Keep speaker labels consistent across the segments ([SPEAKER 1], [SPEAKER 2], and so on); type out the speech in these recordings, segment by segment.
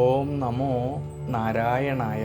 [SPEAKER 1] ഓം നമോ നാരായണായ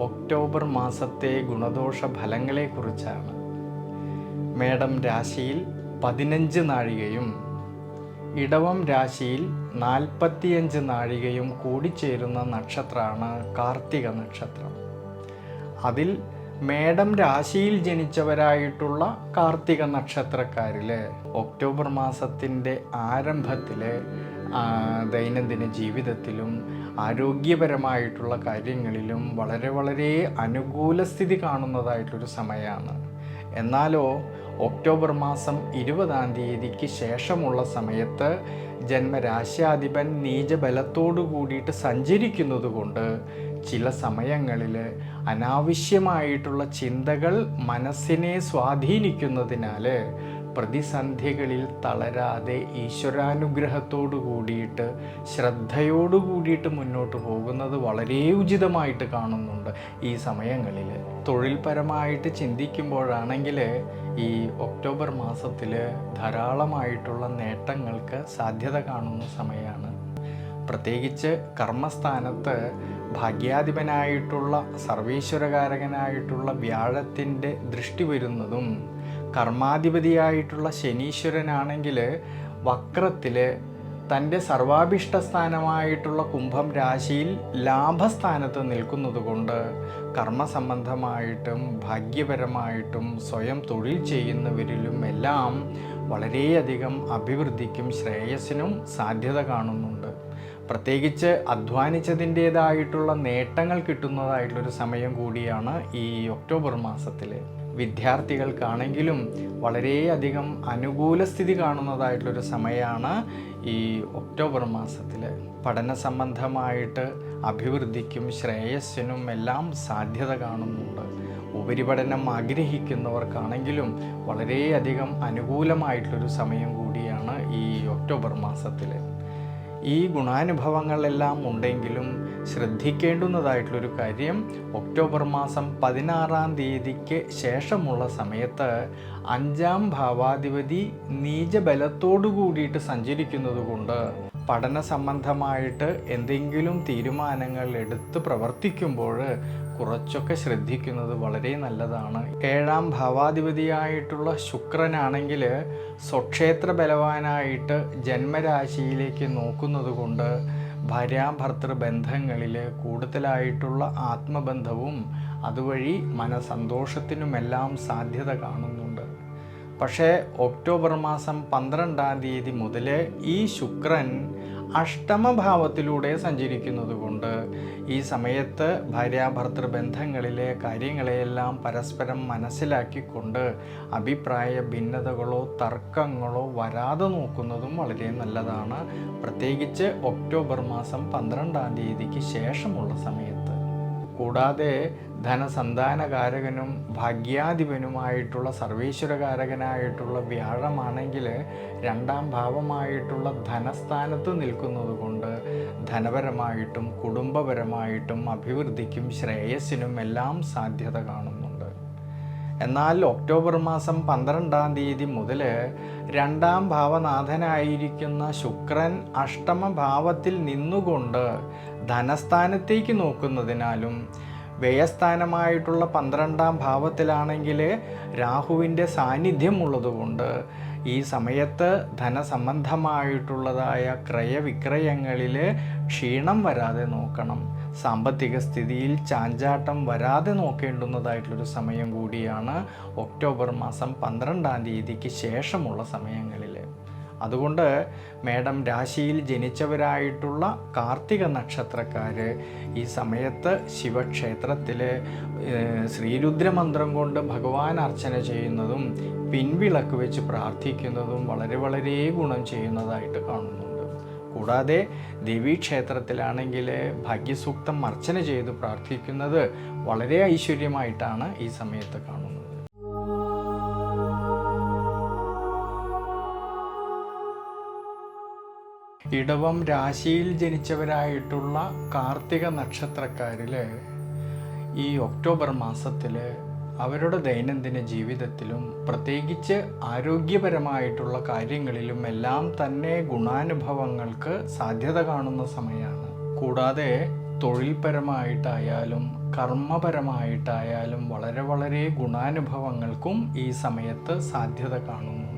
[SPEAKER 1] ഒക്ടോബർ മാസത്തെ ഗുണദോഷ ഫലങ്ങളെക്കുറിച്ചാണ് മേടം രാശിയിൽ പതിനഞ്ച് നാഴികയും ഇടവം രാശിയിൽ നാൽപ്പത്തിയഞ്ച് നാഴികയും കൂടിച്ചേരുന്ന നക്ഷത്രമാണ് കാർത്തിക നക്ഷത്രം. അതിൽ മേടം രാശിയിൽ ജനിച്ചവരായിട്ടുള്ള കാർത്തിക നക്ഷത്രക്കാരിൽ ഒക്ടോബർ മാസത്തിന്റെ ആരംഭത്തിൽ ദൈനംദിന ജീവിതത്തിലും ആരോഗ്യപരമായിട്ടുള്ള കാര്യങ്ങളിലും വളരെ വളരെ അനുകൂല സ്ഥിതി കാണുന്നതായിട്ടൊരു സമയമാണ് എന്നാലോ ഒക്ടോബർ മാസം ഇരുപതാം തീയതിക്ക് ശേഷമുള്ള സമയത്ത് ജന്മരാശ്യാധിപൻ നീചബലത്തോടു കൂടിയിട്ട് സഞ്ചരിക്കുന്നത് കൊണ്ട് ചില സമയങ്ങളിൽ അനാവശ്യമായിട്ടുള്ള ചിന്തകൾ മനസ്സിനെ സ്വാധീനിക്കുന്നതിനാൽ പ്രതിസന്ധികളിൽ തളരാതെ ഈശ്വരാനുഗ്രഹത്തോടു കൂടിയിട്ട് ശ്രദ്ധയോടു കൂടിയിട്ട് മുന്നോട്ട് പോകുന്നത് വളരെ ഉചിതമായിട്ട് കാണുന്നുണ്ട് ഈ സമയങ്ങളിൽ. തൊഴിൽപരമായിട്ട് ചിന്തിക്കുമ്പോഴാണെങ്കിൽ ഈ ഒക്ടോബർ മാസത്തിൽ ധാരാളമായിട്ടുള്ള നേട്ടങ്ങൾക്ക് സാധ്യത കാണുന്ന സമയമാണ് പ്രത്യേകിച്ച് കർമ്മസ്ഥാനത്ത് ഭാഗ്യാധിപനായിട്ടുള്ള സർവീശ്വരകാരകനായിട്ടുള്ള വ്യാഴത്തിന്റെ ദൃഷ്ടി വരുന്നതും കർമാധിപതിയായിട്ടുള്ള ശനീശ്വരനാണെങ്കിൽ വക്രത്തിൽ തന്റെ സർവാഭിഷ്ട സ്ഥാനമായിട്ടുള്ള കുംഭം രാശിയിൽ ലാഭസ്ഥാനത്ത് നിൽക്കുന്നതുകൊണ്ട് കർമ്മസംബന്ധമായിട്ടും ഭാഗ്യപരമായിട്ടും സ്വയം തൊഴിൽ ചെയ്യുന്നവരിലും എല്ലാം വളരെയധികം അഭിവൃദ്ധിക്കും ശ്രേയസ്സിനും സാധ്യത കാണുന്നുണ്ട്. പ്രത്യേകിച്ച് അധ്വാനിച്ചതിന്റേതായിട്ടുള്ള നേട്ടങ്ങൾ കിട്ടുന്നതായിട്ടുള്ളൊരു സമയം കൂടിയാണ് ഈ ഒക്ടോബർ മാസത്തിൽ വിദ്യാർത്ഥികൾക്കാണെങ്കിലും വളരെയധികം അനുകൂല സ്ഥിതി കാണുന്നതായിട്ടുള്ളൊരു സമയമാണ് ഈ ഒക്ടോബർ മാസത്തിൽ പഠന സംബന്ധമായിട്ട് അഭിവൃദ്ധിക്കും ശ്രേയസ്സിനും എല്ലാം സാധ്യത കാണുന്നുണ്ട്. ഉപരിപഠനം ആഗ്രഹിക്കുന്നവർക്കാണെങ്കിലും വളരെയധികം അനുകൂലമായിട്ടുള്ളൊരു സമയം കൂടിയാണ് ഈ ഒക്ടോബർ മാസത്തിൽ ഈ ഗുണാനുഭവങ്ങളെല്ലാം ഉണ്ടെങ്കിലും ശ്രദ്ധിക്കേണ്ടുന്നതായിട്ടുള്ളൊരു കാര്യം ഒക്ടോബർ മാസം പതിനാറാം തീയതിക്ക് ശേഷമുള്ള സമയത്ത് അഞ്ചാം ഭാവാധിപതി നീചബലത്തോടു കൂടിയിട്ട് സഞ്ചരിക്കുന്നത് കൊണ്ട് പഠന സംബന്ധമായിട്ട് എന്തെങ്കിലും തീരുമാനങ്ങൾ എടുത്ത് പ്രവർത്തിക്കുമ്പോൾ കുറച്ചൊക്കെ ശ്രദ്ധിക്കുന്നത് വളരെ നല്ലതാണ്. ഏഴാം ഭാവാധിപതിയായിട്ടുള്ള ശുക്രനാണെങ്കിൽ സ്വക്ഷേത്ര ബലവാനായിട്ട് ജന്മരാശിയിലേക്ക് നോക്കുന്നത് കൊണ്ട് ഭാര്യാഭർത്തൃ ബന്ധങ്ങളിൽ കൂടുതലായിട്ടുള്ള ആത്മബന്ധവും അതുവഴി മനസന്തോഷത്തിനുമെല്ലാം സാധ്യത കാണുന്നുണ്ട്. പക്ഷേ ഒക്ടോബർ മാസം പന്ത്രണ്ടാം തീയതി മുതൽ ഈ ശുക്രൻ അഷ്ടമഭാവത്തിലൂടെ സഞ്ചരിക്കുന്നത് കൊണ്ട് ഈ സമയത്ത് ഭാര്യാഭർത്തൃ ബന്ധങ്ങളിലെ കാര്യങ്ങളെയെല്ലാം പരസ്പരം മനസ്സിലാക്കിക്കൊണ്ട് അഭിപ്രായ ഭിന്നതകളോ തർക്കങ്ങളോ വരാതെ നോക്കുന്നതും വളരെ നല്ലതാണ്. പ്രത്യേകിച്ച് ഒക്ടോബർ മാസം പന്ത്രണ്ടാം തീയതിക്ക് ശേഷമുള്ള സമയത്ത്. കൂടാതെ ധനസന്താനകാരകനും ഭാഗ്യാധിപനുമായിട്ടുള്ള സർവീശ്വരകാരകനായിട്ടുള്ള വ്യാഴമാണെങ്കിൽ രണ്ടാം ഭാവമായിട്ടുള്ള ധനസ്ഥാനത്ത് നിൽക്കുന്നത് കൊണ്ട് ധനപരമായിട്ടും കുടുംബപരമായിട്ടും അഭിവൃദ്ധിക്കും ശ്രേയസ്സിനും എല്ലാം സാധ്യത കാണുന്നുണ്ട്. എന്നാൽ ഒക്ടോബർ മാസം പന്ത്രണ്ടാം തീയതി മുതൽ രണ്ടാം ഭാവനാഥനായിരിക്കുന്ന ശുക്രൻ അഷ്ടമഭാവത്തിൽ നിന്നുകൊണ്ട് ധനസ്ഥാനത്തേക്ക് നോക്കുന്നതിനാലും വ്യയസ്ഥാനമായിട്ടുള്ള പന്ത്രണ്ടാം ഭാവത്തിലാണെങ്കിൽ രാഹുവിന്റെ സാന്നിധ്യം ഉള്ളതുകൊണ്ട് ഈ സമയത്ത് ധനസംബന്ധമായിട്ടുള്ളതായ ക്രയവിക്രയങ്ങളിൽ ക്ഷീണം വരാതെ നോക്കണം. സാമ്പത്തിക സ്ഥിതിയിൽ ചാഞ്ചാട്ടം വരാതെ നോക്കേണ്ടുന്നതായിട്ടുള്ളൊരു സമയം കൂടിയാണ് ഒക്ടോബർ മാസം പന്ത്രണ്ടാം തീയതിക്ക് ശേഷമുള്ള സമയങ്ങളിൽ. അതുകൊണ്ട് മേഡം രാശിയിൽ ജനിച്ചവരായിട്ടുള്ള കാർത്തിക നക്ഷത്രക്കാർ ഈ സമയത്ത് ശിവക്ഷേത്രത്തിൽ ശ്രീരുദ്രമന്ത്രം കൊണ്ട് ഭഗവാൻ അർച്ചന ചെയ്യുന്നതും പിൻവിളക്ക് വെച്ച് പ്രാർത്ഥിക്കുന്നതും വളരെ വളരെ ഗുണം ചെയ്യുന്നതായിട്ട് കാണുന്നു കൂടാതെ ദേവീക്ഷേത്രത്തിലാണെങ്കിൽ ഭാഗ്യസൂക്തം അർച്ചന ചെയ്ത് പ്രാർത്ഥിക്കുന്നത് വളരെ ഐശ്വര്യമായിട്ടാണ് ഈ സമയത്ത് കാണുന്നത്. ഇടവം രാശിയിൽ ജനിച്ചവരായിട്ടുള്ള കാർത്തിക നക്ഷത്രക്കാരിൽ ഈ ഒക്ടോബർ മാസത്തിൽ അവരുടെ ദൈനംദിന ജീവിതത്തിലും പ്രത്യേകിച്ച് ആരോഗ്യപരമായിട്ടുള്ള കാര്യങ്ങളിലും എല്ലാം തന്നെ ഗുണാനുഭവങ്ങൾക്ക് സാധ്യത കാണുന്ന സമയമാണ് കൂടാതെ തൊഴിൽപരമായിട്ടായാലും കർമ്മപരമായിട്ടായാലും വളരെ വളരെ ഗുണാനുഭവങ്ങൾക്കും ഈ സമയത്ത് സാധ്യത കാണുന്നുണ്ട്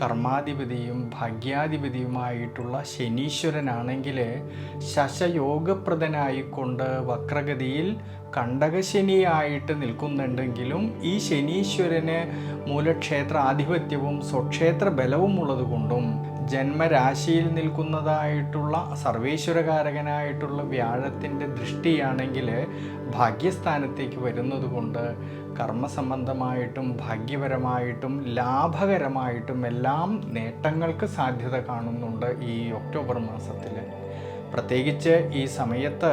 [SPEAKER 1] കർമാധിപതിയും ഭാഗ്യാധിപതിയുമായിട്ടുള്ള ശനീശ്വരനാണെങ്കിൽ ശശയോഗപ്രദനായിക്കൊണ്ട് വക്രഗതിയിൽ കണ്ടകശനിയായിട്ട് നിൽക്കുന്നുണ്ടെങ്കിലും ഈ ശനീശ്വരന് മൂലക്ഷേത്ര ആധിപത്യവും സ്വക്ഷേത്ര ബലവും ഉള്ളതുകൊണ്ടും ജന്മരാശിയിൽ നിൽക്കുന്നതായിട്ടുള്ള സർവേശ്വരകാരകനായിട്ടുള്ള വ്യാഴത്തിന്റെ ദൃഷ്ടിയാണെങ്കിൽ ഭാഗ്യസ്ഥാനത്തേക്ക് വരുന്നത് കൊണ്ട് കർമ്മസംബന്ധമായിട്ടും ഭാഗ്യപരമായിട്ടും ലാഭകരമായിട്ടും എല്ലാം നേട്ടങ്ങൾക്ക് സാധ്യത കാണുന്നുണ്ട് ഈ ഒക്ടോബർ മാസത്തിൽ. പ്രത്യേകിച്ച് ഈ സമയത്ത്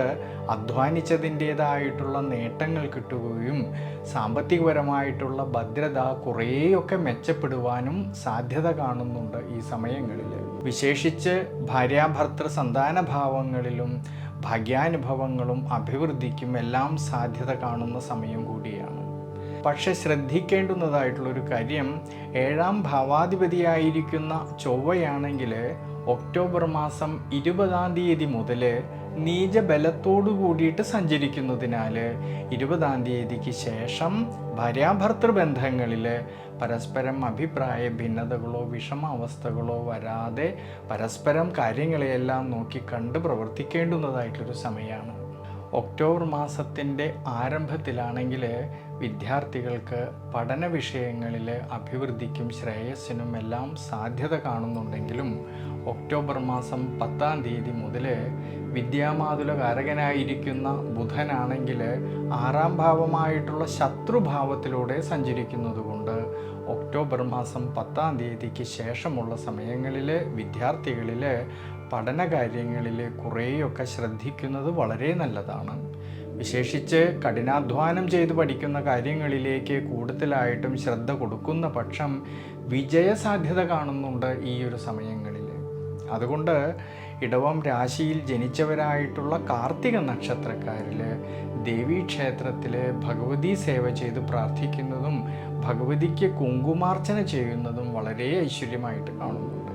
[SPEAKER 1] അധ്വാനിച്ചതിന്റേതായിട്ടുള്ള നേട്ടങ്ങൾ കിട്ടുകയും സാമ്പത്തികപരമായിട്ടുള്ള ഭദ്രത കുറേയൊക്കെ മെച്ചപ്പെടുവാനും സാധ്യത കാണുന്നുണ്ട് ഈ സമയങ്ങളിൽ. വിശേഷിച്ച് ഭാര്യാഭർത്തൃ സന്താന ഭാവങ്ങളിലും ഭാഗ്യാനുഭവങ്ങളും അഭിവൃദ്ധിക്കും എല്ലാം സാധ്യത കാണുന്ന സമയം കൂടിയാണ്. പക്ഷെ ശ്രദ്ധിക്കേണ്ടുന്നതായിട്ടുള്ളൊരു കാര്യം ഏഴാം ഭാവാധിപതിയായിരിക്കുന്ന ചൊവ്വയാണെങ്കിൽ ഒക്ടോബർ മാസം ഇരുപതാം തീയതി മുതൽ നീചബലത്തോടു കൂടിയിട്ട് സഞ്ചരിക്കുന്നതിനാൽ ഇരുപതാം തീയതിക്ക് ശേഷം ഭാര്യാഭർത്തൃ ബന്ധങ്ങളിൽ പരസ്പരം അഭിപ്രായ ഭിന്നതകളോ വിഷമാവസ്ഥകളോ വരാതെ പരസ്പരം കാര്യങ്ങളെയെല്ലാം നോക്കി കണ്ട് പ്രവർത്തിക്കേണ്ടുന്നതായിട്ടൊരു സമയമാണ്. ഒക്ടോബർ മാസത്തിന്റെ ആരംഭത്തിലാണെങ്കിൽ വിദ്യാർത്ഥികൾക്ക് പഠന വിഷയങ്ങളിൽ അഭിവൃദ്ധിക്കും ശ്രേയസ്സിനും എല്ലാം സാധ്യത കാണുന്നുണ്ടെങ്കിലും ഒക്ടോബർ മാസം പത്താം തീയതി മുതൽ വിദ്യാമാതുല കാരകനായിരിക്കുന്ന ബുധനാണെങ്കിൽ ആറാം ഭാവമായിട്ടുള്ള ശത്രുഭാവത്തിലൂടെ സഞ്ചരിക്കുന്നതുകൊണ്ട് ഒക്ടോബർ മാസം പത്താം തീയതിക്ക് ശേഷമുള്ള സമയങ്ങളിൽ വിദ്യാർത്ഥികളിൽ പഠനകാര്യങ്ങളിൽ കുറേയൊക്കെ ശ്രദ്ധിക്കുന്നത് വളരെ നല്ലതാണ്. വിശേഷിച്ച് കഠിനാധ്വാനം ചെയ്ത് പഠിക്കുന്ന കാര്യങ്ങളിലേക്ക് കൂടുതലായിട്ടും ശ്രദ്ധ കൊടുക്കുന്ന പക്ഷം വിജയസാധ്യത കാണുന്നുണ്ട് ഈ ഒരു സമയങ്ങളിൽ അതുകൊണ്ട് ഇടവം രാശിയിൽ ജനിച്ചവരായിട്ടുള്ള കാർത്തിക നക്ഷത്രക്കാരിൽ ദേവീക്ഷേത്രത്തിൽ ഭഗവതി സേവ ചെയ്ത് പ്രാർത്ഥിക്കുന്നതും ഭഗവതിക്ക് കുങ്കുമാർച്ചന ചെയ്യുന്നതും വളരെ ഐശ്വര്യമായിട്ട് കാണുന്നുണ്ട്.